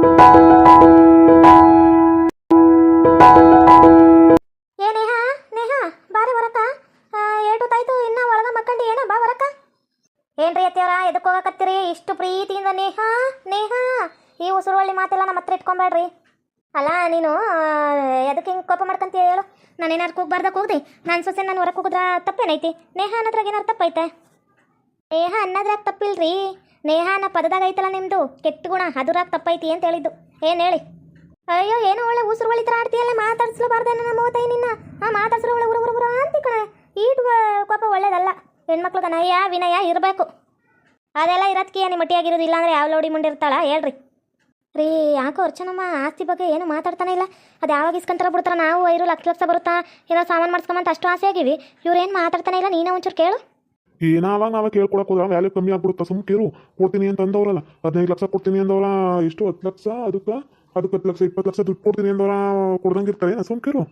ಏ ನೇಹ ನೇಹ ಬಾರಿ ಹೊರಕ ತಾಯ್ತು ಇನ್ನ ಒಳಗ ಮಕ್ಕಂಡಿ ಏನ? ಬಾ ಹೊರಕ ಏನ್ರಿ ಅತ್ತಿಯವರ ಎದಕ್ಕೆ ಹೋಗಕತ್ತೀರಿ? ಇಷ್ಟು ಪ್ರೀತಿಯಿಂದ ನೇಹ ನೇಹ, ಈ ಉಸುರುವಳ್ಳಿ ಮಾತೆಲ್ಲ ನಮ್ಮ ಹತ್ರ ಇಟ್ಕೊಂಬೇಡ್ರಿ. ಅಲ್ಲ, ನೀನು ಎದಕ್ಕೆ ಹಿಂಗೆ ಕೋಪ ಮಾಡ್ಕಂತೀಯ ಹೇಳು. ನಾನು ಏನಾರು ಕೂಗ್ಬಾರ್ದ ಕೂಗ್ದಿ ನಾನು ಸೊಸೆ ನಾನು ಹೊರಗೆ ಕೂಗಿದ್ರ ತಪ್ಪೇನೈತಿ? ನೇಹ ಅನ್ನೋದ್ರಾಗ ಏನಾರು ತಪ್ಪೈತೆ? ನೇಹ ಅನ್ನೋದ್ರಾಗ ತಪ್ಪಿಲ್ರಿ. ನೇಹ ಅನ್ನೋ ಪದದಾಗ ಐತಲ್ಲ ನಿಮ್ದು? ಕೆಟ್ಟ ಗುಣ, ಅದುರಾಗ ತಪ್ಪೈತಿ ಅಂತ ಹೇಳಿದ್ದು. ಏನು ಹೇಳಿ? ಅಯ್ಯೋ, ಏನೋ ಒಳ್ಳೆ ಉಸಿರು ಒಳಿತರ ಆಡ್ತೀಯಲ್ಲ ಮಾತಾಡ್ಸ್ಲಬಾರ್ದೇನ ನಮ್ಮ ಓತಾಯಿ ನಿನ್ನ. ಆ, ಮಾತಾಡ್ಸ್ರು ಒಳ್ಳೆ ಉರ ಉರ ಅಂತ ಕಣ. ಈಟು ಕೋಪ ಒಳ್ಳೇದಲ್ಲ. ಹೆಣ್ಮಕ್ಳಿಗೆ ನಯ ವಿನಯ ಇರಬೇಕು. ಅದೆಲ್ಲ ಇರೋದಕ್ಕೆ ನಿಮ್ಮ ಮಟ್ಟಿಯಾಗಿರೋದು ಇಲ್ಲಾಂದ್ರೆ ಯಾವ ಲೋಡಿ ಮುಂಡಿರ್ತಾಳ ಹೇಳ್ರಿ. ರೀ, ಯಾಕೋ ಅರ್ಚನಮ್ಮ ಆಸ್ತಿ ಬಗ್ಗೆ ಏನು ಮಾತಾಡ್ತಾನೆ ಇಲ್ಲ. ಅದು ಯಾವಾಗ ಇಸ್ಕೊಂತಾರ ಬಿಡ್ತಾರ? ನಾವು ಐರು ಲಕ್ಷ ಲಕ್ಷ ಬರುತ್ತಾ? ಏನೋ ಸಾಮಾನು ಮಾಡ್ಸ್ಕೊಂಬಂತ ಅಷ್ಟು ಆಸೆ ಆಗಿವಿ ಏನು ಮಾತಾಡ್ತಾನೆ ಇಲ್ಲ? ನೀನೇ ಒಂಚೂರು ಕೇಳು. ಏನಾವಾಗ ನಾವೇ ಕೇಳ್ಕೊಳಕ್ ಹೋದ್ರೆ ವ್ಯಾಲ್ಯೂ ಕಮ್ಮಿ ಆಗ್ಬಿಡುತ್ತೆ. ಸುಮ್ಕಿರು ಕೊಡ್ತೀನಿ ಅಂತ ಅಂದವ್ರಲ್ಲ ಹದಿನೈದು ಲಕ್ಷ ಕೊಡ್ತೀನಿ ಅಂದವ್ರ ಎಷ್ಟು ಹತ್ತು ಲಕ್ಷ, ಅದಕ್ಕೆ ಅದಕ್ಕೆ ಹತ್ತು ಲಕ್ಷ, ಇಪ್ಪತ್ತು ಲಕ್ಷ ದುಡ್ಡು ಕೊಡ್ತೀನಿ ಅಂದವ್ರ, ಕೊಡ್ದಂಗೆ ಇರ್ತಾರೆ. ಸುಮ್ಕಿರು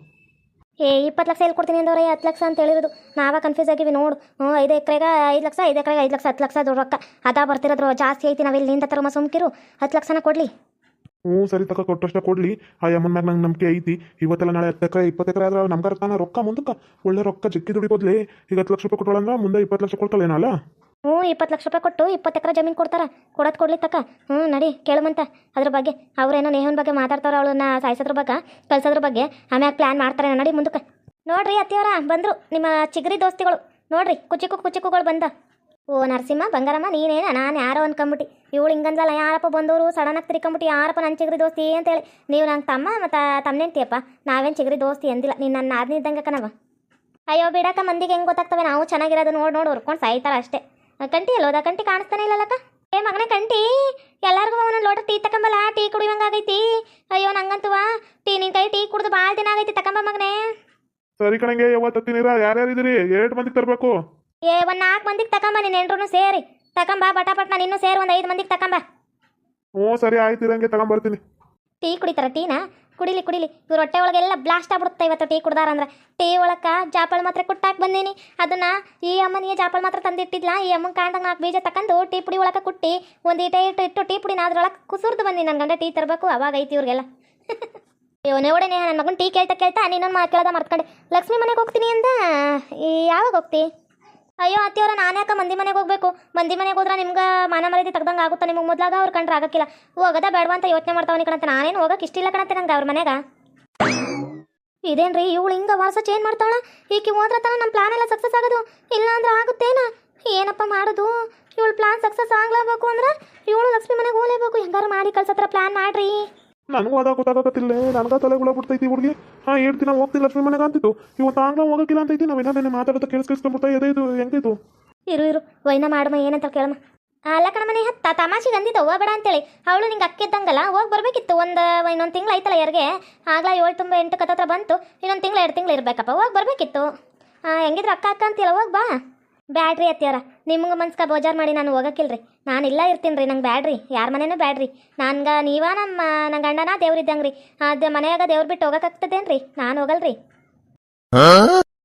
ಏ, ಇಪ್ಪತ್ತು ಲಕ್ಷ ಎಲ್ಲಿ ಕೊಡ್ತೀನಿ ಅಂದವ್ರೆ, ಹತ್ತು ಲಕ್ಷ ಅಂತ ಹೇಳಿರೋದು. ನಾವ ಕನ್ಫ್ಯೂಸ್ ಆಗಿವಿ, ನೋಡು. ಹ್ಞೂ ಐದು ಎಕರೆಗೆ ಐದು ಲಕ್ಷ, ಐದು ಎಕರೆಗೆ ಐದು ಲಕ್ಷ, ಹತ್ತು ಲಕ್ಷ ದುಡ್ಡು ರೊಕ್ಕ. ಅದ ಬರ್ತಿರೋದ್ರು ಜಾಸ್ತಿ ಐತಿ ನಾವಿಲ್ಲಿ ನಿಂತ ತರಮ ಸುಮ್ಕಿರು ಹತ್ತು ಲಕ್ಷನ ಕೊಡ್ಲಿ. ಹ್ಞೂ, ಸರಿ ತಕ ಕೊಟ್ಟಷ್ಟ ಕೊಡ್ಲಿ. ಆ ಅಮ್ಮನ ಮ್ಯಾಗ ನಂಗೆ ನಂಬಿಕೆ ಐತಿ. ಇವತ್ತೆಲ್ಲ ನಾಳೆ ಹತ್ತು ಎಕರೆ ಇಪ್ಪತ್ತು ಎಕರೆ ಆದ್ರೆ ನಮ್ಗಾರ ತಾನ ರೊಕ್ಕ ಮುಂದಕ್ಕೆ. ಒಳ್ಳೆ ರೊಕ್ಕ ಜಗ್ಗಿ ದುಡಿಬೋದ್ಲಿ. ಈಗ ಹತ್ತು ಲಕ್ಷ ರೂಪಾಯಿ ಕೊಟ್ಟೋಳಂದ್ರೆ ಮುಂದೆ ಇಪ್ಪತ್ತು ಲಕ್ಷ ಕೊಡ್ತಾಳೇನಲ್ಲ ಹ್ಞೂ, ಇಪ್ಪತ್ತು ಲಕ್ಷ ರೂಪಾಯಿ ಕೊಟ್ಟು ಇಪ್ಪತ್ತು ಎಕರೆ ಜಮೀನು ಕೊಡ್ತಾರ. ಕೊಡೋದು ಕೊಡ್ಲಿ ತಕ್ಕ ಹ್ಞೂ, ನಡಿ, ಕೇಳಮಂತ. ಅದ್ರ ಬಗ್ಗೆ, ಅವ್ರೇನೋ ನೇಹನ್ ಬಗ್ಗೆ ಮಾತಾಡ್ತಾರ, ಅವಳನ್ನ ಸಾಯಿಸೋದ್ರ ಬಗ್ಗೆ, ಕಳ್ಸೋದ್ರ ಬಗ್ಗೆ, ಆಮ್ಯಾಗ ಪ್ಲ್ಯಾನ್ ಮಾಡ್ತಾರೆ ನಡಿ ಮುಂದಕ್ಕೆ. ನೋಡ್ರಿ ಅತ್ತಿಯವರ, ಬಂದರು, ನಿಮ್ಮ ಚಿಗರಿ ದೋಸ್ತಿಗಳು. ನೋಡ್ರಿ ಕುಚಿಕು ಕುಚಿಕುಗಳು ಬಂದ. ಓ ನರಸಿಂಹ, ಬಂಗಾರಮ್ಮ, ನೀನೇನ? ನಾನು ಯಾರೋ ಅನ್ಕೊಂಬಿಟ್ಟು. ಇವಳು ಹಿಂಗಂದಲ್ಲ ಯಾರಪ್ಪ ಬಂದವರು ಸಡನ್ನಾಗಿ ತಿರ್ಕೊಂಬಿಟ್ಟು, ಯಾರಪ್ಪ ನನ್ನ ಚಿಗರಿ ದೋಸ್ತಿ ಅಂತೇಳಿ ನೀವು ನಂಗೆ ತಮ್ಮ ಮತ್ತು ತಮ್ಮನೇಂತಿಯಪ್ಪ ನಾವೇನು ಚಿಗರಿ ದೋಸ್ತಿ ಅಂದಿಲ್ಲ. ನೀನು ನನ್ನ ಆದ್ನಿದ್ದಂಗೆ ಕಣವ ಅಯ್ಯೋ, ಬಿಡಕ್ಕ, ಮಂದಿಗೆ ಹೆಂಗೆ ಗೊತ್ತಾಗ್ತವೆ? ನಾವು ಚೆನ್ನಾಗಿರೋದು ನೋಡಿ ನೋಡಿ ಹೊರ್ಕೊಂಡು ಸಾಯ್ತಾರ ಅಷ್ಟೇ. ಕಂಟಿ ಅಲ್ಲೋದ ಕಂಟಿ ಕಾಣಿಸ್ತಾನೆ ಇಲ್ಲಲ್ಲಕ್ಕ? ಏ ಮಗನೇ ಕಂಟಿ, ಎಲ್ಲರಿಗೂ ಒಂದೊಂದು ಲೋಟ ಟೀ ತಕೊಂಬಲ್ಲ, ಟೀ ಕುಡಿವಂಗಾಗೈತಿ ಅಯ್ಯೋ ನಂಗಂತುವ ಟೀ ನಿನ್ ಕೈ ಟೀ ಕುಡಿದು ಭಾಳ ದಿನ ಆಗೈತಿ, ತಕೊಂಬ ಮಗನೇ. ಸರಿ ಕಣಂಗೆ ಯಾವತ್ತೀನಿರ ಇದ್ದೀರಿ? ಎರಡು ಮಂದಿಗೆ ತರಬೇಕು. ಏ ಒಂದು ನಾಲ್ಕು ಮಂದಿಗೆ ತಕೊಂಬ ನೀನು ಎಂಟ್ರೂ ಸೇರಿ. ತಕೊಂಬ ಬಟಾಪಟ್ ನಾನು ಇನ್ನೂ ಸೇರಿ ಒಂದು ಐದು ಮಂದಿಗೆ ತಕೊಂಬ. ಹ್ಞೂ ಸರಿ ಆಯ್ತು ಇರಂಗೆ ತಗೊಂಬರ್ತೀನಿ ಟೀ ಕುಡಿತಾರ ಟೀನಾ? ಕುಡಿಲಿ ಕುಡಿಲಿ. ಇವ್ರ ಹೊಟ್ಟೆ ಒಳಗೆಲ್ಲ ಬ್ಲಾಸ್ಟ್ ಆಗ್ಬಿಡುತ್ತೆ ಇವತ್ತು ಟೀ ಕುಡ್ದಾರಂದ್ರೆ ಟೀ ಒಳಕ ಜಾಪಳ ಮಾತ್ರ ಕುಟ್ಟಾಕ್ ಬಂದೀನಿ. ಅದನ್ನ ಈ ಅಮ್ಮನಿಗೆ ಜಾಪಳ ಮಾತ್ರ ತಂದಿಟ್ಟಿದ್ಲ? ಈ ಅಮ್ಮನ ಕಾಂಡಂಗೆ ನಾಲ್ಕು ಬೀಜ ತಕೊಂಡು ಟೀ ಪುಡಿ ಒಳಕ ಕುಟ್ಟಿ ಒಂದು ಈಟ ಇಟ್ಟು ಇಟ್ಟು ಟೀ ಪುಡಿನ ಅದ್ರೊಳಗೆ ಕುಸುರ್ದು ಬಂದಿ ನನ್ನ ಗಂಡ ಟೀ ತರಬೇಕು ಅವಾಗ ಐತಿ ಇವ್ರಿಗೆಲ್ಲ. ಇವನೇ ನೋಡನೆ ನನ್ನ ಮಗನ ಟೀ ಕೇಳ್ತಾ ಕೇಳ್ತಾ ನೀನೊಂದು ಮಾ ಕೇಳ್ದ ಮರ್ತ್ಕೊಂಡೆ. ಲಕ್ಷ್ಮಿ ಮನೆಗೆ ಹೋಗ್ತೀನಿ ಅಂದ? ಈ ಯಾವಾಗ ಹೋಗ್ತಿ? ಅಯ್ಯೋ, ಅತ್ತಿಯವ್ರ ನಾನು ಯಾಕೆ ಮಂದಿ ಮನೆಗೆ ಹೋಗ್ಬೇಕು? ಮಂದಿ ಮನೆಗೆ ಹೋದ್ರೆ ನಿಮ್ಗೆ ಮಾನ ಮರ್ಯಾದೆ ತೆಗ್ದಂಗೆ ಆಗುತ್ತಾ? ನಿಮ್ಗೆ ಮೊದ್ಲಾಗ ಅವ್ರು ಕಂಡ್ರೆ ಆಗಕ್ಕಿಲ್ಲ. ಹೋಗದ ಬೇಡವಾ ಅಂತ ಯೋಚನೆ ಮಾಡ್ತಾವನಿ ಕಣಂತ. ನಾನೇನು ಹೋಗಕ್ಕೆ ಇಷ್ಟಿಲ್ಲ ಕಣಂತೆ ನಂಗೆ ಅವ್ರ ಮನೆಗೆ ಇದೇನ್ರಿ, ಇವಳು ಹಿಂಗೆ ವಾಸ ಚೇಂಜ್ ಮಾಡ್ತಾವಳ ಈಕೆ ಹೋದ್ರ ತನ ನಮ್ಮ ಪ್ಲಾನ್ ಎಲ್ಲ ಸಕ್ಸಸ್ ಆಗೋದು? ಇಲ್ಲ ಅಂದ್ರೆ ಆಗುತ್ತೇನ? ಏನಪ್ಪ ಮಾಡೋದು? ಇವಳು ಪ್ಲಾನ್ ಸಕ್ಸಸ್ ಆಗ್ಲೇಬೇಕು ಅಂದ್ರೆ ಇವಳು ಲಕ್ಷ್ಮಿ ಮನೆಗೆ ಹೋಗ್ಲೇಬೇಕು. ಹೆಂಗಾರು ಮಾಡಿ ಕಳ್ಸತ್ರ ಪ್ಲಾನ್ ಮಾಡ್ರಿ. ನನಗೂ ಅದ ಗೊತ್ತಾಗತ್ತಿಲ್ಲ ನನಗ ತಲೆ ಗುಳ ಬಿಡ್ತೈತಿ ಹುಡುಗಿ. ಹಾ ಹೇಳ್ತೀನಿ ಹೋಗ್ತೀನಿ, ಲಕ್ಷ್ಮಿ ಮನೆಗೆ ಅಂತಿತ್ತು ಇವತ್ತು ಆಂಗ್ಲ ಹೋಗಕ್ಕಿಲ್ಲ ಅಂತೈತಿ ನಾವೆಲ್ಲ ನೆನೆ ಮಾತಾಡೋದು ಕೇಳಿಸ್ಕಿಸ್ಕೊಂಡ್ಬಿಡ್ತಾ ಇದೆ ಇದು? ಹೆಂಗಿತ್ತು ಇರು ಇರು, ವೈನ ಮಾಡಮ್ಮ ಏನಂತ ಕೇಳಮ್ಮ. ಅಲ್ಲ ಕಣಮನೆ ಹತ್ತ ತಮಾಷೆಗೆ ಅಂದಿದ್ದ ಹೋಗ್ಬೇಡ ಅಂತೇಳಿ. ಅವಳು ನಿಂಗೆ ಅಕ್ಕಿದ್ದಂಗಲ್ಲ ಹೋಗಿ ಬರ್ಬೇಕಿತ್ತು, ಒಂದು, ಇನ್ನೊಂದು ತಿಂಗಳು ಐತಲ್ಲ ಯಾರಿಗೆ ಆಗ್ಲಾ ಏಳು ತುಂಬ ಎಂಟು ಕತ್ತತ್ರ ಬಂತು, ಇನ್ನೊಂದು ತಿಂಗಳು ಎರಡು ತಿಂಗಳು ಇರಬೇಕಪ್ಪ, ಹೋಗಿ ಬರ್ಬೇಕಿತ್ತು. ಹೆಂಗಿದ್ರು ಅಕ್ಕ ಅಕ್ಕ ಅಂತೀಯಲ್ಲ, ಹೋಗಿ ಬಾ. ಬ್ಯಾಡ್ರಿ ಅತ್ತಿಯಾರ ನಿಮ್ಗೆ ಮನ್ಸ್ಕ ಬೋಜಾರ್ ಮಾಡಿ ನಾನು ಹೋಗಕ್ಕಿಲ್ರಿ. ನಾನು ಇಲ್ಲ ಇರ್ತೀನಿ ರೀ ನಂಗೆ ಬ್ಯಾಡ್ರಿ. ಯಾರ ಮನೇನೂ ಬ್ಯಾಡ್ರಿ. ನನ್ಗೆ ನೀವ ನಮ್ಮ ನನ್ನ ಗಂಡನ ದೇವ್ರು ಇದ್ದಂಗೆ ರೀ ಅದು ಮನೆಯಾಗ ದೇವ್ರ ಬಿಟ್ಟು ಹೋಗಕ್ಕಾಗ್ತದೇನ್ರಿ ನಾನು ಹೋಗಲ್ರಿ.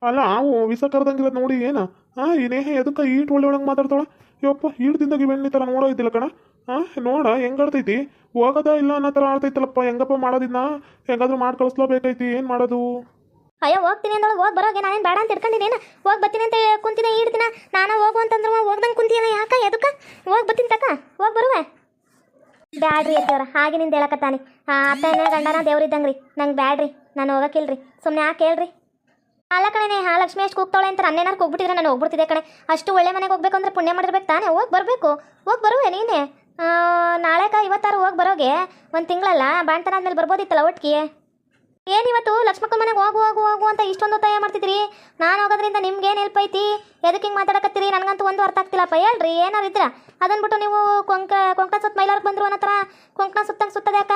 ಅಲ್ಲ ಅವು ವಿಸ ಕರ್ದಂಗಿರೋದು ನೋಡಿ ಏನ? ಹಾ ಏನೇ ಎದಕ್ಕ ಈಟ್ ಒಳ್ಳೆ ಒಳಗೆ ಮಾತಾಡ್ತಾಳ? ಯಪ್ಪ ಈಡ್ದಿಂದಾಗ ಬೆಣ್ಣೆ ಥರ ನೋಡೋ ಇದ್ದಿಲ್ಲ ಕಣ. ಹಾ ನೋಡ ಹೆಂಗ್ ಆಡ್ತೈತಿ? ಹೋಗದ ಇಲ್ಲ ಅನ್ನೋ ತರ ಆಡ್ತೈತಲ್ಲಪ್ಪ ಹೆಂಗಪ್ಪ ಮಾಡೋದಿದ್ನ? ಹೆಂಗಾದ್ರೂ ಮಾಡಿ ಕಳಿಸ್ಲೇಬೇಕೈತಿ ಏನು ಮಾಡೋದು? ಅಯ್ಯೋ, ಹೋಗ್ತೀನಿ ಅಂದೊಳಗೆ ಹೋಗಿ ಬರೋಗೆ ನಾನೇನು ಬೇಡ ಅಂತ ಇಟ್ಕೊಂಡಿದ್ದೇನೆ ಹೋಗಿ ಬರ್ತೀನಿ ಅಂತ ಕುಂತಿನ ಇಡ್ತೀನ ನಾನು ಹೋಗು ಅಂತಂದ್ರೆ, ಹೋಗ್ದಂಗೆ ಕುಂತೀನ ಯಾಕ? ಎದಕ್ಕೆ? ಹೋಗಿ ಬರ್ತೀನಿ ತಕ್ಕ ಹೋಗಿ ಬರುವೆ. ಬ್ಯಾಡ್ರಿ ಅತ್ತವ್ರ ಹಾಗೆ ಹೇಳಕತ್ತಾನೆ. ಅತ್ತನೇ ಗಂಡನ ದೇವ್ರಿದ್ದಂಗ್ರಿ ನಂಗೆ ಬ್ಯಾಡ್ರಿ, ನಾನು ಹೋಗಕ್ಕಿಲ್ರಿ. ಸುಮ್ಮನೆ ಯಾಕೆ ಹೇಳ್ರಿ? ಅಲ್ಲ ಕಣೆ ಹಾ ಲಕ್ಷ್ಮಿ ಎಷ್ಟು ಕೂಗ್ತಾಳೆ ಅಂತ ನನ್ನೇನಾರು ಕೂಗ್ಬಿಟ್ಟಿದ್ರೆ ನಾನು ಹೋಗ್ಬಿಡ್ತಿದ್ದೆ ಕಣೆ. ಅಷ್ಟು ಒಳ್ಳೆ ಮನೆಗೆ ಹೋಗ್ಬೇಕು ಅಂದ್ರೆ ಪುಣ್ಯ ಮಾಡಿರ್ಬೇಕು ತಾನೇ? ಹೋಗಿ ಬರಬೇಕು. ಹೋಗಿ ಬರುವೆ ನೀನೇ. ನಾಳೆಕ ಇವತ್ತಾರು ಹೋಗಿ ಬರೋಗೆ. ಒಂದು ತಿಂಗಳಲ್ಲ, ಬಾಣ್ತನ ಆದ್ಮೇಲೆ ಬರ್ಬೋದಿತ್ತಲ್ಲ ಒಟ್ಟಿಗೆ ಏನಿವತ್ತು ಲಕ್ಷ್ಮಕ್ಕನ ಮನೆಗೆ ಹೋಗು ಹೋಗು ಹೋಗು ಅಂತ ಇಷ್ಟೊಂದು ಒತ್ತಾಯ ಮಾಡ್ತಿದ್ರಿ? ನಾನು ಹೋಗೋದ್ರಿಂದ ನಿಮ್ಗೆ ಏನು ಹೆಲ್ಪ್ ಐತಿ? ಎದಕ್ಕೆ ಹಿಂಗೆ ಮಾತಾಡಕತ್ತೀರಿ? ನನಗಂತೂ ಒಂದು ಅರ್ಥ ಆಗ್ತಿಲ್ಲಪ್ಪ ಹೇಳ್ರಿ ಏನಾರು ಇದ್ರ? ಅದನ್ಬಿಟ್ಟು ನೀವು ಕೊಂಕ ಕೊಂಕ ಸುತ್ತ ಮೈಲಾರಕ್ಕೆ ಬಂದ್ರು ಅನ್ನೋ ಥರ ಕೊಂಕಣ ಸುತ್ತಂಗೆ ಸುತ್ತದೆ ಯಾಕ?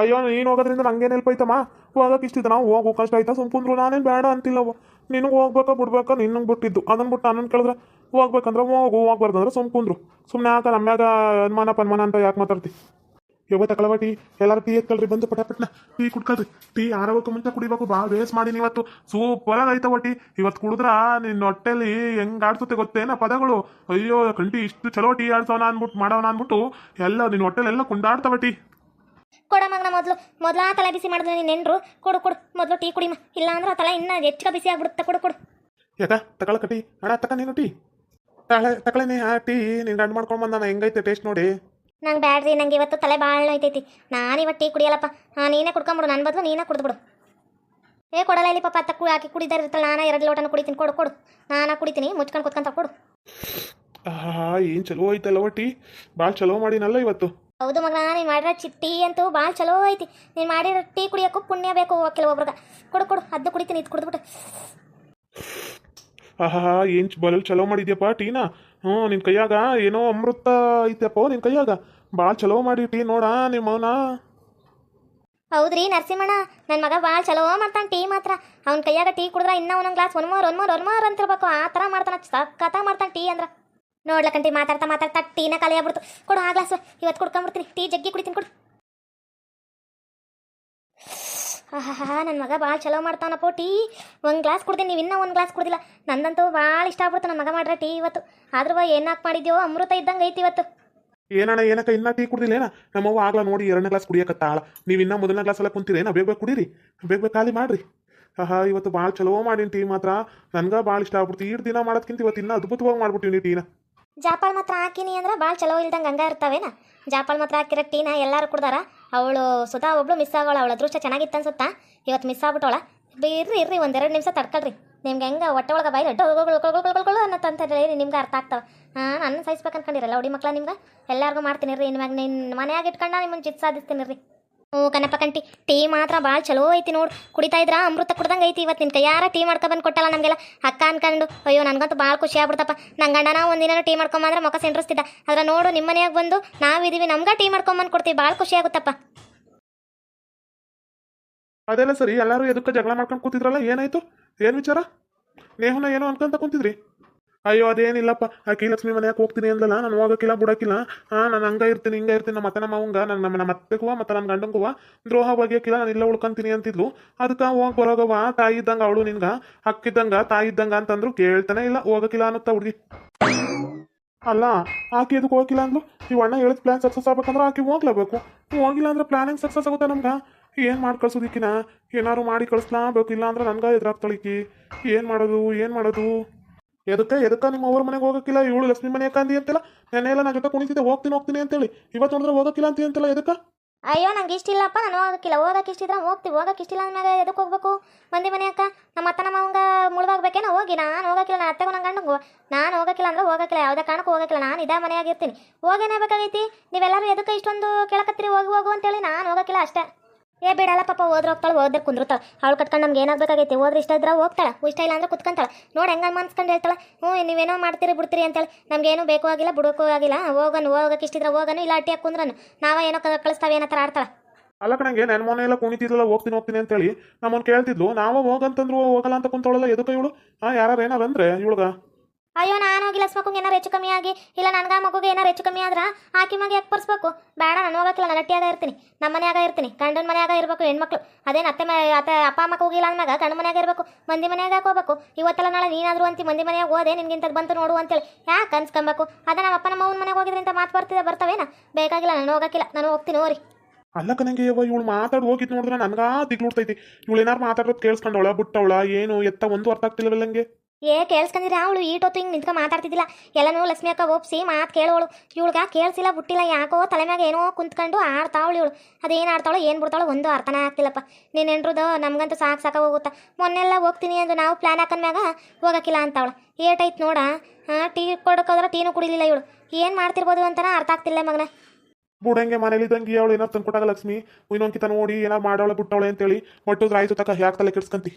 ಅಯ್ಯೋ, ನೀನು ಹೋಗೋದ್ರಿಂದ ನಂಗೇನು ಹೆಲ್ಪ್ ಆಯ್ತಮ್ಮ ಹೋಗಕ್ಕೆ ಇಷ್ಟಿತ್ತು ನಾವು ಹೋಗು. ಕಷ್ಟ ಆಯ್ತಾ? ಸುಮ್ಕುಂದ್ರು ನಾನೇನು ಬೇಡ ಅಂತಿಲ್ಲವ ನಿನಗೆ ಹೋಗ್ಬೇಕಾ, ಬಿಡ್ಬೇಕಾ? ನಿನ್ನಂಗೆ ಬಿಟ್ಟಿದ್ದು. ಅದನ್ನು ಬಿಟ್ಟು ನನ್ನನ್ನು ಕೇಳಿದ್ರೆ, ಹೋಗ್ಬೇಕಂದ್ರೆ ಹೋಗು ಹೋಗ್ಬಾರ್ದಂದ್ರೆ ಸುಮ್ಕುಂದ್ರು ಸುಮ್ಮನೆ ಯಾಕೆ ನಮ್ಯಾಗ ಅನುಮಾನ, ಪನ್ಮಾನ ಅಂತ ಯಾಕೆ ಮಾತಾಡ್ತಿ? ಯವ್ವ ಕಳವ ಟೀ ಎಲ್ಲಾರು ಟೀ ಎತ್ಕೊಳ್ರಿ ಬಂದು ಪಟಪಟ್ನ ಟೀ ಕುಡ್ಕದು ಟೀ ಆರೋಗ್ಯಕ್ಕೆ ಮುಂಚೆ ಕುಡಿಬೇಕು ಬಾ ವೇಸ್ಟ್ ಮಾಡೀನಿ ಇವತ್ತು. ಸೂಪರ್ ಆಯ್ತವ ಟೀ. ಇವತ್ತು ಕುಡಿದ್ರ ನಿನ್ನ ಹೊಟ್ಟೆಲಿ ಹೆಂಗ್ ಆಡ್ಸುತ್ತೆ ಗೊತ್ತೇನ ಪದಗಳು? ಅಯ್ಯೋ ಕಂಟಿ ಇಷ್ಟು ಚಲೋ ಟೀ ಆಡ್ಸೋಣ ಅನ್ಬಿಟ್ಟು ಮಾಡೋಣ ಅನ್ಬಿಟ್ಟು ಎಲ್ಲ ನಿನ್ನ ಹೊಟ್ಟೆಲೆಲ್ಲ ಕುಂಡಾಡ್ತವ ಟೀ. ಕೊಡ ಮಗನ ಮೊದಲು. ಮೊದಲ ತಲೆ ಬಿಸಿ ಮಾಡಿದ್ರೆ ನೀನು ನೆನ್ರು. ಕೊಡು ಕೊಡು. ಮೊದಲು ಟೀ ಕುಡಿಮ. ಇಲ್ಲ ಅಂದ್ರೆ ತಲೆ ಇನ್ನ ಹೆಚ್ಚು ಬಿಸಿ ಆಗ್ಬಿಡುತ್ತೆ. ಕೊಡು ಕೊಡು. ಯಾಕ ತಗೊಳ ಟೀ ಅಣ್ಣ ತಕ ನೀನು ಟೀ. ತಕಳೇನೆ ಆ ಟೀ. ನೀನು ಗಂಡು ಮಾಡ್ಕೊಂಡು ಬಂದ ಹೆಂಗೈತೆ ಟೇಸ್ಟ್ ನೋಡಿ. ನಂಗೆ ಬ್ಯಾಡ್ರಿ ನಂಗೆ ಇವತ್ತು ತಲೆ ಭಾಳ ಐತೈತಿ ನಾನು ಇವತ್ತು ಟೀ ಕುಡಿಯಲ್ಲಪ್ಪ. ಹಾಂ ನೀನೇ ಕುಡ್ಕೊಂಬಿಡು ನನ್ನ ಬದಲು ನೀನೇ ಕುಡಿದ್ಬಿಡು. ಏ ಕೊಡಲ್ಲ ಇಲ್ಲಿ ಪಾಪ ಅತ್ತ ಹಾಕಿ ಕುಡಿದಾರ ಇರ್ತಲ್ಲ ನಾನು ಎರಡು ಲೋಟನ ಕುಡಿತೀನಿ. ಕೊಡು ಕೊಡು. ನಾನು ಕುಡಿತೀನಿ ಮುಚ್ಕೊಂಡು ಕುತ್ಕೊಂತ ಕೊಡು. ಆಹಾ ಏನು ಚಲೋ ಐತಲ್ಲವ ಟೀ? ಭಾಳ ಚಲೋ ಮಾಡಿನಲ್ಲ ಇವತ್ತು. ಹೌದು ಮಗ ನೀನು ಮಾಡಿರೋ ಚಿಟ್ಟಿ ಅಂತೂ ಭಾಳ ಚಲೋ ಐತಿ. ನೀನು ಮಾಡಿರೋ ಟೀ ಕುಡಿಯೋಕ್ಕೂ ಪುಣ್ಯ ಬೇಕು ಕೆಲವೊಬ್ರಿಗೆ. ಕೊಡು ಕೊಡು ಅದ್ನ ಕುಡಿತೀನಿ ಇದು ಕುಡಿದ್ಬಿಟ್ಟು ಆಹಾ, ಏನ್ ಬಲ್ ಚಲೋ ಮಾಡಿದ್ಯಪ್ಪ ಟೀನಾ? ಹ್ಞೂ ನಿನ್ನ ಕೈಯಾಗ ಏನೋ ಅಮೃತ ಐತೆಪ್ಪ ನಿನ್ನ ಕೈಯಾಗ. ಭಾಳ ಚಲೋ ಮಾಡಿ ಟೀ ನೋಡ ನಿಮ್ಮವನ ಹೌದ್ರಿ ನರಸಿಂಹಣ್ಣ ನನ್ನ ಮಗ ಭಾಳ ಚಲೋ ಮಾಡ್ತಾನೆ ಟೀ ಮಾತ್ರ. ಅವ್ನ ಕೈಯಾಗ ಟೀ ಕುಡಿದ್ರೆ ಇನ್ನ ಒಂದೊಂದು ಗ್ಲಾಸ್ ಒನ್ಮೋರ್ ಒನ್ಮೋರ್ ಒನ್ಮೋರ್ ಅಂತಿರ್ಬೇಕು. ಆ ಥರ ಮಾಡ್ತಾನೆ ಸಕ್ಕತ್ತ ಮಾಡ್ತಾನೆ ಟೀ ಅಂದ್ರ. ನೋಡ್ಲಕ್ಕಂಟಿ ಮಾತಾಡ್ತಾ ಮಾತಾಡ್ತಾ, ಟೀನ ಖಾಲಿ ಬಿಡ್ತು. ಕೊಡು ಆ ಗ್ಲಾಸ್ ಇವತ್ತು ಕುಡ್ಕೊಂಬಿಡ್ತೀನಿ ಟೀ ಜಗ್ಗಿ ಕುಡಿತೀನಿ, ಕೊಡು. ಆಹಾ ನನ್ನ ಮಗ ಭಾಳ ಚಲೋ ಮಾಡ್ತಾನಪ್ಪ ಟೀ. ಒಂದು ಗ್ಲಾಸ್ ಕುಡ್ದೀನಿ ನೀವು ಇನ್ನೂ ಒಂದು ಗ್ಲಾಸ್ ಕುಡ್ದಿಲ್ಲ. ನಂದಂತೂ ಭಾಳ ಇಷ್ಟ ಆಗ್ಬಿಡ್ತು ನನ್ನ ಮಗ ಮಾಡ್ರೆ ಟೀ ಇವತ್ತು. ಆದ್ರೂ ಏನಾಕ್ ಮಾಡಿದ್ಯೋ? ಅಮೃತ ಇದ್ದಂಗೆ ಐತಿ ಇವತ್ತು. ಏನಣ್ಣ ಏನಕ್ಕ ಇನ್ನ ಟೀ ಕುಡ್ದಿಲ್ಲ ಏನ? ನಮ್ಮವ್ವ ಆಗ್ಲಾ ನೋಡಿ ಎರಡನೇ ಗ್ಲಾಸ್ ಕುಡಿಯಕತ್ತಾಳ ನೀವು ಇನ್ನ ಮೊದಲನೇ ಗ್ಲಾಸ್ ಎಲ್ಲ ಕುಂತೀರೇನ ಬೇಗ ಬೇಗ ಕುಡೀರಿ. ಬೇಗ ಬೇಗ ಖಾಲಿ ಮಾಡ್ರಿ. ಆಹಾ ಇವತ್ತು ಭಾಳ ಚಲೋ ಮಾಡೀನಿ ಟೀ ಮಾತ್ರ. ನನ್ಗ ಭಾಳ ಇಷ್ಟ ಆಗ್ಬಿಡ್ತು. ಈ ದಿನ ಮಾಡೋದ್ಕಿಂತ ಇವತ್ತು ಇನ್ನೂ ಅದ್ಭುತವಾಗಿ ಮಾಡ್ಬಿಟ್ಟಿನಿ ಟೀನ. ಜಾಪಾಳ ಮಾತ್ರ ಹಾಕಿನಿ ಅಂದ್ರೆ ಭಾಳ ಚಲೋ ಇಲ್ದಂಗೆ ಹಂಗ ಇರ್ತಾವೇನ? ಜಾಪಾಳ ಮಾತ್ರ ಹಾಕಿರೋ ಟೀನ ಎಲ್ಲರೂ ಕುಡ್ದಾರ? ಅವಳು ಸ್ವತಃ ಒಬ್ಳು ಮಿಸ್ ಆಗೋಳ, ಅವಳ ಅದೃಷ್ಟ ಚೆನ್ನಾಗಿತ್ತು ಅನ್ಸುತ್ತಾ? ಇವತ್ತು ಮಿಸ್ ಆಗ್ಬಿಟ್ಟವಳ? ಇರ್ರಿ ಇರ್ರಿ ಒಂದೆರಡು ನಿಮಿಷ ತಡ್ಕೊಳ್ರಿ. ನಿಮ್ಗೆ ಹೆಂಗೆ ಹೊಟ್ಟೆ ಒಳಗೆ ಬಾಯಿ ದೊಡ್ಡಗಳು ಅನ್ನೋ ಅಂತ ಹೇಳಿ ನಿಮ್ಗೆ ಅರ್ಥ ಆಗ್ತಾವೆ. ಹಾಂ ನನ್ನ ಸಹಿಸ್ಬೇಕು ಅನ್ಕೊಂಡಿರಲ್ಲ ಹುಡಿ ಮಕ್ಕಳ ನಿಮ್ಗೆ? ಎಲ್ಲರಿಗೂ ಮಾಡ್ತೀನಿ ರೀ ನಿಮಗೆ ನಿನ್ನ ಮನೆಯಾಗ ಇಟ್ಕೊಂಡು ನಿಮ್ಮನ್ನು ಜಿತ್ ಸಾಧಿಸ್ತೀನಿ ರೀ ಹ್ಞೂ ಕನಪಕಂಟಿ ಕಂಟಿ, ಟೀ ಮಾತ್ರ ಭಾಳ ಚಲೋ ಐತಿ ನೋಡು. ಕುಡಿತಾ ಇದ್ರ? ಅಮೃತ ಕುಡ್ದಂಗೆ ಐತಿ ಇವತ್ತು ನಿನ್ ಯಾರ ಟೀ ಮಾಡ್ಕೊಬಂದು ಕೊಟ್ಟಲ್ಲ ನಮಗೆಲ್ಲ. ಅಕ್ಕ ಅನ್ಕೊಂಡು, ಅಯ್ಯೋ ನನಗಂತೂ ಭಾಳ ಖುಷಿ ಆಗ್ಬಿಡ್ತಪ್ಪ. ನಂಗೆ ಒಂದು ಒಂದಿನ ಟೀ ಮಾಡ್ಕೊಂಬಂದ್ರೆ ಮೊಕ ಸೆಂಟ್ರಿಸ್ತಿದ್ದ ಅದ್ರ ನೋಡು ನಿಮ್ಮ ಮನ್ಯಾಗ ಬಂದು ನಾವಿದೀವಿ ನಮ್ಗೆ ಟೀ ಮಾಡ್ಕೊಂಬಂದು ಕೊಡ್ತೀವಿ. ಭಾಳ ಖುಷಿ ಆಗುತ್ತಪ್ಪ. ಅದೆಲ್ಲ ಸರಿ, ಎಲ್ಲರೂ ಎದಕ್ಕೆ ಜಗಳ ಮಾಡ್ಕೊಂಡು ಕೂತಿದ್ರಲ್ಲ? ಏನಾಯ್ತು? ಏನು ವಿಚಾರ? ನೇಹನ ಏನೋ ಅನ್ಕೊಂತ ಕುಂತಿದ್ರಿ. ಅಯ್ಯೋ, ಅದೇನಿಲ್ಲಪ್ಪ. ಆಕಿ ಲಕ್ಷ್ಮಿ ಮನ್ಯಾಗ ಹೋಗ್ತೀನಿ ಅಂದಲ್ಲ, ನಾನು ಹೋಗಕ್ಕಿಲ್ಲ ಬಿಡೋಕ್ಕಿಲ್ಲ ಹಾಂ ನಾನು ಹಂಗ ಇರ್ತೀನಿ, ಹಿಂಗ ಇರ್ತೀನಿ. ನಮ್ಮ ಮತ್ತೆ ನಮ್ಮ ಅವಂಗ ನನ್ನ ನಮ್ಮ ನಮ್ಮ ಅತ್ತೆಗುವ ಮತ್ತು ನಮ್ಮ ಗಂಡಂಗುವ ದ್ರೋಹ ಬಗೆಯಕ್ಕಿಲ್ಲ ನಾನು ಇಲ್ಲ ಉಳ್ಕೊಂತೀನಿ ಅಂತಿದ್ಲು. ಅದಕ್ಕೆ ಹೋಗಿ ಬರೋಗವ ತಾಯಿ ಇದ್ದಂಗ ಅವಳು ನಿನ್ಗ ಹಕ್ಕಿದ್ದಂಗ ತಾಯಿ ಇದ್ದಂಗ ಅಂತಂದ್ರು ಕೇಳ್ತಾನೆ ಇಲ್ಲ ಹೋಗಕ್ಕಿಲ್ಲ ಅನ್ನತ್ತ ಹುಡುಗಿ. ಅಲ್ಲ, ಆಕೆ ಇದಕ್ಕೆ ಹೋಗಿಲ್ಲ ಅಂದ್ಲು? ಈ ಅಣ್ಣ ಹೇಳಿದ ಪ್ಲಾನ್ ಸಕ್ಸಸ್ ಆಗ್ಬೇಕಂದ್ರೆ ಆಕೆ ಹೋಗ್ಲೇಬೇಕು. ಹೋಗಿಲ್ಲ ಅಂದ್ರೆ ಪ್ಲಾನಿಂಗ್ ಸಕ್ಸಸ್ ಆಗುತ್ತೆ ನಮ್ಗೆ. ಏನು ಮಾಡಿ ಕಳ್ಸೋದಿಕ್ಕಿನ ಏನಾರು ಮಾಡಿ ಕಳಿಸ್ಲಾಬೇಕು ಇಲ್ಲ ಅಂದ್ರೆ ನನ್ಗೆ ಎದುರಾಗ್ತಾಳಿಕಿ ಏನು ಮಾಡೋದು ಏನು ಮಾಡೋದು? ಎದಕ್ಕೆ ಎದಕ್ಕೆ ನಿಮ್ಮ ಅವ್ರ ಮನೆಗೆ ಹೋಗಕ್ಕಿಲ್ಲ? ಇವಳು ಲಕ್ಷ್ಮಿ ಮನೆ ಅಂದಿ ಅಂತಿಲ್ಲ? ನೆನ್ನೆ ಎಲ್ಲ ನನ್ನ ಜೊತೆ ಕುಣಿತಿದ್ದೆ, ಹೋಗ್ತೀನಿ ಹೋಗ್ತೀನಿ ಅಂತೇಳಿ. ಇವತ್ತು ನೋಡಿದ್ರೆ ಹೋಗಕ್ಕಿಲ್ಲ ಅಂತ ಅಂತಲ್ಲ ಎದಕ್ಕೆ? ಅಯ್ಯೋ, ನಂಗೆ ಇಷ್ಟಿಲ್ಲಪ್ಪ ನಾನು ಹೋಗಕ್ಕಿಲ್ಲ. ಹೋಗಕ್ಕೆ ಇಷ್ಟಿದ್ರೆ ಹೋಗ್ತೀವಿ. ಹೋಗಕ್ಕೆ ಇಷ್ಟಿಲ್ಲ ಅಂದ್ಮೇಲೆ ಎದಕ್ಕೆ ಹೋಗ್ಬೇಕು? ಮಂದಿ ಮನೆ ಅಕ್ಕ, ನಮ್ಮ ಅತ್ತ ನಮ್ಮ ಅವಂಗ ಮುಳುವಾಗ್ಬೇಕೇನೋ? ಹೋಗಿ, ನಾನು ಹೋಗಕ್ಕಿಲ್ಲ. ನಾನು ಅತ್ತೆಗೂ ನನ್ನ ಗಂಡಂಗು. ನಾನು ಹೋಗಕ್ಕಿಲ್ಲ ಅಂದ್ರೆ ಹೋಗಕ್ಕಿಲ್ಲ. ಯಾವುದೇ ಕಾರಣಕ್ಕೂ ಹೋಗಕ್ಕಿಲ್ಲ. ನಾನು ಇದೇ ಮನೆಯಾಗಿರ್ತೀನಿ ಹೋಗೇನೇ ಬೇಕಾಗೈತಿ? ನೀವೆಲ್ಲರೂ ಎದಕ್ಕೆ ಇಷ್ಟೊಂದು ಕೇಳಕತ್ತೀರಿ? ಹೋಗಿ, ಹೋಗು ಅಂತೇಳಿ ನಾನು ಹೋಗಕ್ಕಿಲ್ಲ ಅಷ್ಟೇ. ಏ, ಬಿಡಲ್ಲ ಪಾಪ, ಹೋದ್ರೆ ಹೋಗ್ತಾಳೆ, ಹೋದ್ರೆ ಕುಂದಿರ್ತಾಳೆ. ಅವಳು ಕಟ್ಕೊಂಡು ನಮ್ಗೆ ಏನಾಗಬೇಕಾಗೈತಿ? ಹೋದ್ರೆ ಇಷ್ಟ ಇದ್ರೆ ಹೋಗ್ತಾಳೆ. ಇಷ್ಟ ಇಲ್ಲ ಅಂದ್ರೆ ಕುತ್ಕೊಂತಾಳೆ. ನೋಡಿ ಹೆಂಗೆ ಮನ್ಸ್ಕೊಂಡು ಹೇಳ್ತಾಳೆ. ಹ್ಞೂ ನೀವೇನೋ ಮಾಡ್ತೀರಿ, ಬಿಡ್ತೀರಿ ಅಂತೇಳಿ. ನಮ್ಗೇನು ಬೇಕು ಆಗಿಲ್ಲ ಬಿಡೋಕ್ಕೂ ಆಗಿಲ್ಲ. ಹೋಗನು, ಹೋಗಕ್ಕೆ ಇಷ್ಟಿದ್ರೆ ಹೋಗನು, ಇಲ್ಲ ಅಟ್ಟಿ ಕುಂದ್ರನು. ನಾವ ಏನೋ ಕಳಿಸ್ತಾವೆ, ಏನೋ ಥರ ಆಡ್ತಾಳೆ. ಅಲ್ಲ ಕಣಂಗೆ ನನ್ನ ಮೊನ್ನೆ ಎಲ್ಲ ಕುಣಿತಿದ್ಲಲ್ಲ, ಹೋಗ್ತೀನಿ ಹೋಗ್ತೀನಿ ಅಂತೇಳಿ ನಮ್ಮನ್ನು ಕೇಳ್ತಿದ್ಲು. ನಾವು ಹೋಗಂತಂದ್ರು ಹೋಗಲ್ಲ ಅಂತ ಕುಂತಳಲ್ಲ ಎದಕ್ಕೆ ಇವಳು? ಹಾಂ ಯಾರು ಏನಾರ ಅಂದರೆ, ಇವಳ್ಗ? ಅಯ್ಯೋ, ನಾನು ಹೋಗಿಲ್ಲ ಸ್ಮಕ್ಕಂಗೆ ಏನಾರು ಹೆಚ್ಚು ಕಮ್ಮಿ ಆಗಿ. ಇಲ್ಲ, ನನ್ಗ ಮಗುಗೆ ಏನಾರು ಹೆಚ್ಚು ಕಮ್ಮಿ ಆದ್ರೆ? ಆಕಿ ಮಗ ಯಾಕೆ ಪರ್ಸ್ಬೇಕು? ಬೇಡ, ನಾನು ಹೋಗಕ್ಕಿಲ್ಲ, ನಾನು ಗಟ್ಟಿಯಾಗ ಇರ್ತೀನಿ. ನಮ್ಮ ಮನೆಯಾಗ ಇರ್ತೀನಿ, ಗಂಡನ ಮನೆಯಾಗ ಇರಬೇಕು, ಹೆಣ್ಮಕ್ಳು. ಅದೇನು ಅತ್ತೆ ಮ ಅತ್ತೆ, ಅಪ್ಪ, ಅಮ್ಮ ಹೋಗಿಲ್ಲ ಅಂದಾಗ ಗಂಡ ಮನೆಯಾಗ ಇರಬೇಕು, ಮಂದಿ ಮನೆಯಾಗ ಹೋಗ್ಬೇಕು? ಇವತ್ತೆಲ್ಲ ನಾಳೆ ನೀನಾದರೂ ಅಂತಿ, ಮಂದಿ ಮನೆಯಾಗ ಹೋದೆ ನಿನ್ಗಿಂತ ಬಂತು ನೋಡು ಅಂತೇಳಿ. ಯಾಕೆ ಅನ್ಸ್ಕೊಬೇಕು ಅದೇ ನಮ್ಮ ಅಪ್ಪ ನಮ್ಮ ಅವ್ನ ಮನೆಗೆ ಹೋಗಿದ್ರಿಂದ ಮಾತು ಬರ್ತಿದೆ, ಬರ್ತಾವೇನ? ಬೇಕಾಗಿಲ್ಲ, ನಾನು ಹೋಗಕ್ಕಿಲ್ಲ, ನಾನು ಹೋಗ್ತೀನಿ, ಹೋರಿ. ಅಲ್ಲ ಕನಂಗೆ ಯವ್ವ, ಇವಳು ಮಾತಾಡಿ ಹೋಗಿದ್ ನೋಡಿದ್ರೆ ದಿಗ್ ನೋಡ್ತೈತಿ ಇವಳು ಏನಾರು ಮಾತಾಡೋದು ಕೇಳಿಸ್ಕೊಂಡವಳ, ಬಿಟ್ಟವಳ, ಏನು, ಎತ್ತ ಒಂದು ಅರ್ಥ ಆಗ್ತಿಲ್ಲವಲ್ಲ ನಂಗೆ ಏ ಕೇಳಿಸ್ಕೊಂಡಿದ್ರೆ ಅವಳು ಈಟೊತ್ತು ಹಿಂಗೆ ನಿಂತ್ಕೊಂಡು ಮಾತಾಡ್ತಿದ್ದಿಲ್ಲ. ಎಲ್ಲನೂ ಲಕ್ಷ್ಮಿ ಅಕ್ಕ ಒಪ್ಸಿ ಮಾತು ಕೇಳೋಳು ಇವಳ್ಗ ಕೇಳಿಸಿಲ್ಲ, ಬಿಟ್ಟಿಲ್ಲ. ಯಾಕೋ ತಲೆ ಮ್ಯಾಗ ಏನೋ ಕುಂತ್ಕೊಂಡು ಆಡ್ತಾವಳು ಇವಳು. ಅದೇನು ಆಡ್ತಾಳೋ ಏನು ಬಿಡ್ತಾಳೋ ಒಂದು ಅರ್ಥನೇ ಆಗ್ತಿಲ್ಲಪ್ಪ. ನೀನು ನಮಗಂತೂ ನಮ್ಗಂತೂ ಸಾಕು ಸಾಕ ಹೋಗುತ್ತಾ. ಮೊನ್ನೆಲ್ಲ ಹೋಗ್ತೀನಿ ಅಂದು ನಾವು ಪ್ಲ್ಯಾನ್ ಹಾಕನ್ಮ್ಯಾಗ ಹೋಗಕ್ಕಿಲ್ಲ ಅಂತವಳು. ಏಟೈತೆ ನೋಡ. ಹಾಂ ಟೀ ಕೊಡೋಕೋದ್ರೆ ಟೀನು ಕುಡಿಲಿಲ್ಲ ಇವಳು. ಏನು ಮಾಡ್ತಿರ್ಬೋದು ಅಂತನ ಅರ್ಥ ಆಗ್ತಿಲ್ಲ ಮಗನ. ಬುಡಂಗೆ ಮನೇಲಿ ಇದ್ದಂಗೆ ಅವಳು ಏನಾರು ತಂದ್ಕೊಟ್ಟಾಗ ಲಕ್ಷ್ಮಿ, ಇನ್ನೊಂದ್ಕಿತ ನೋಡಿ ಏನಾರು ಮಾಡೋಳು ಬಿಟ್ಟವಳೆ ಅಂತೇಳಿ ಒಟ್ಟು ರಾಯ್ತು ತಕ ಯಾಕೆ ತಲೆ ಕೆಡ್ಸ್ಕಂತಿ.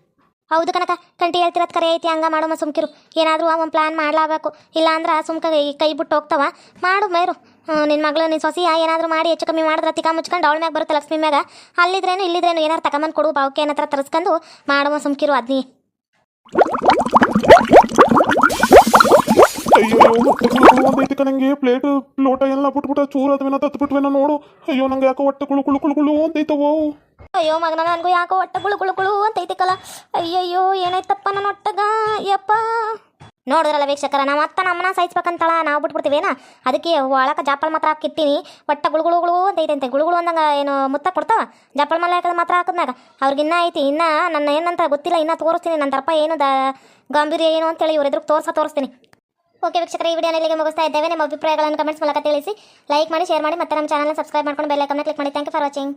ಹೌದು ಕನಕ ಕಂಟಿ ಹೇಳ್ತಿರೋದು ಕರೆ ಐತಿ, ಹಂಗ ಮಾಡೋ ಸುಮ್ಕಿರು. ಏನಾದರೂ ಒಂದು ಪ್ಲಾನ್ ಮಾಡ್ಲಾಬೇಕು ಇಲ್ಲ ಅಂದ್ರೆ ಸುಮ್ಕ ಕೈ ಬಿಟ್ಟು ಹೋಗ್ತಾವ. ಮಾಡು ಮೇರು. ನಿನ್ನ ಮಗಳು ನಿನ್ನ ಸೊಸಿ ಏನಾದರೂ ಮಾಡಿ ಹೆಚ್ಚು ಕಮ್ಮಿ ಮಾಡಿದ್ರೆ ತಿಕ ಮುಚ್ಕೊಂಡು ಅವಳ ಮ್ಯಾಗ ಬರುತ್ತೆ ಲಕ್ಷ್ಮಿ ಮ್ಯಾಗ. ಅಲ್ಲಿದ್ರೇನು, ಇಲ್ಲಿದ್ರೇನು, ಏನಾರು ತಗೊಂಬಂದು ಕೊಡು ಬಾವುಕೆ ಏನತ್ರ ತರಿಸ್ಕೊಂಡು ಮಾಡುವ ಸುಮ್ಕಿರು ಅದ್ನಿ. ಅಯ್ಯೋ ಕಣಂಗೆ. ಪ್ಲೇಟ್ ಲೋಟ ಎಲ್ಲ ಬಿಟ್ಬಿಟ್ಟ, ಚೂರು ಅದ್ವೇನ ತತ್ಬಿಟ್ವೇನ ಬಿಟ್ವೇನೋ ನೋಡು. ಅಯ್ಯೋ, ನಂಗೆ ಯಾಕೋ ಹೊಟ್ಟೆ ಕುಳು ಕುಳು ಕುಳು ಕುಳು ಅಂತೈತವೋ ಅಯ್ಯೋ, ಮಗನ ನನಗೂ ಯಾಕೋ ಒಟ್ಟ ಗುಳು ಗುಳು ಗುಳು ಅಂತ ಐತಿಕಲ್ಲ ಅಯ್ಯಯ್ಯೋ, ಏನಾಯ್ತಪ್ಪ ನನ್ನ ಒಟ್ಟಗ ಯಪ್ಪ. ನೋಡಿದ್ರಲ್ಲ ವೀಕ್ಷಕರ, ನಾವು ಮತ್ತೆ ನಮ್ಮನ್ನ ಸಾಯಿಸ್ಬೇಕಂತಳ, ನಾವು ಬಿಟ್ಬಿಡ್ತೀವೇನ? ಅದಕ್ಕೆ ಒಳಕ ಜಾಪಳ ಮಾತ್ರ ಹಾಕಿರ್ತೀನಿ ಒಟ್ಟ ಗುಳುಗುಳು ಗುಳು ಅಂತ. ಐತೆ ಗುಳು ಗುಳುಗುಳು ಅಂದಂಗ ಏನು ಮುತ್ತ ಕೊಡ್ತಾವ? ಜಾಪಳ ಮಲ್ಲ ಹಾಕೋದು ಮಾತ್ರ ಹಾಕಿದ್ಮ್ಯಾಗ? ಅವ್ರಿಗೆ ಇನ್ನೂ ಐತಿ, ಇನ್ನ ನನ್ನ ಏನಂತ ಗೊತ್ತಿಲ್ಲ, ಇನ್ನೂ ತೋರಿಸ್ತೀನಿ. ನನ್ನ ದರ್ಪ ಏನು ದ, ಗಾಂಭೀರ್ಯ ಏನು ಅಂತೇಳಿ ಇವ್ರ ಎದುರು ತೋರ್ಸ ತೋರಿಸ್ತೀನಿ. ಓಕೆ ವೀಕ್ಷಕರ, ಈ ವಿಡಿಯೋನ ಇಲ್ಲಿಗೆ ಮುಗಿಸ್ತಾ ಇದ್ದೇವೆ. ನಿಮ್ಮ ಅಭಿಪ್ರಾಯಗಳನ್ನು ಕಮೆಂಟ್ಸ್ ಮೂಲಕ ತಿಳಿಸಿ. ಲೈಕ್ ಮಾಡಿ, ಶೇರ್ ಮಾಡಿ, ಮತ್ತೆ ನಮ್ಮ ಚಾನಲ್ನ ಸಬ್ಸ್ಕ್ರೈಬ್ ಮಾಡ್ಕೊಂಡು ಬೆಲ್ಲೈಕನ್ನ ಕ್ಲಿಕ್ ಮಾಡಿ. Thank you for watching.